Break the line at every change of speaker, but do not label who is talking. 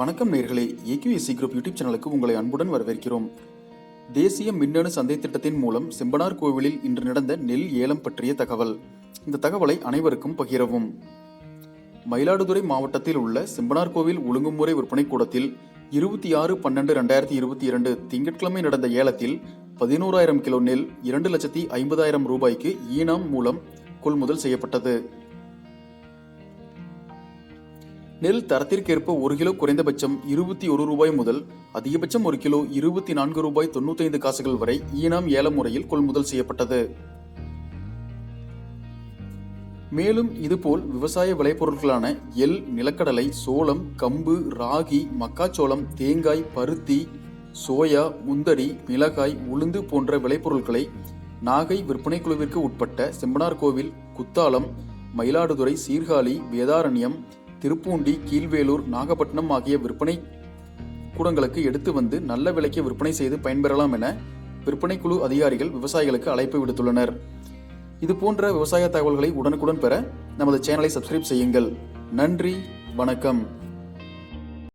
வணக்கம் நேர்களே. AQSC group YouTube சேனலுக்கு உங்களை அன்புடன் வரவேற்கிறோம். தேசிய மின்னணு சந்தை திட்டத்தின் மூலம் செம்பனார் கோவிலில் இன்று நடந்த நெல் ஏலம் பற்றிய தகவல். இந்த தகவலை அனைவருக்கும் பகிரவும். மயிலாடுதுறை மாவட்டத்தில் உள்ள செம்பனார் கோவில் ஒழுங்குமுறை விற்பனை கூடத்தில் இருபத்தி ஆறு பன்னெண்டு ரெண்டாயிரத்தி இருபத்தி இரண்டு திங்கட்கிழமை நடந்த ஏலத்தில் பதினோராயிரம் கிலோ நெல் இரண்டு லட்சத்தி ஐம்பதாயிரம் ரூபாய்க்கு ஈனாம் மூலம் கொள்முதல் செய்யப்பட்டது. நெல் தரத்திற்கேற்ப ஒரு கிலோ குறைந்தபட்சம் இருபத்தி ஒரு ரூபாய் முதல் அதிகபட்சம் ஒரு கிலோ இருபத்தி நான்கு ரூபாய் தொண்ணூத்தைந்து காசுகள் வரை ஈனாம் ஏல முறையில் கொள்முதல் செய்யப்பட்டது. மேலும் இதுபோல் விவசாய விளைபொருட்களான எள் நிலக்கடலை சோளம் கம்பு ராகி மக்காச்சோளம் தேங்காய் பருத்தி சோயா முந்தரி மிளகாய் உளுந்து போன்ற விளைபொருட்களை நாகை விற்பனை குழுவிற்கு உட்பட்ட செம்பனார் கோவில் குத்தாலம் மயிலாடுதுறை சீர்காழி வேதாரண்யம் திருப்பூண்டி கீழ்வேலூர் நாகப்பட்டினம் ஆகிய விற்பனை கூடங்களுக்கு எடுத்து வந்து நல்ல விலைக்கு விற்பனை செய்து பயன்பெறலாம் என விற்பனை குழு அதிகாரிகள் விவசாயிகளுக்கு அழைப்பு விடுத்துள்ளனர். இது போன்ற விவசாய தகவல்களை உடனுக்குடன் பெற நமது சேனலை சப்ஸ்கிரைப் செய்யுங்கள். நன்றி வணக்கம்.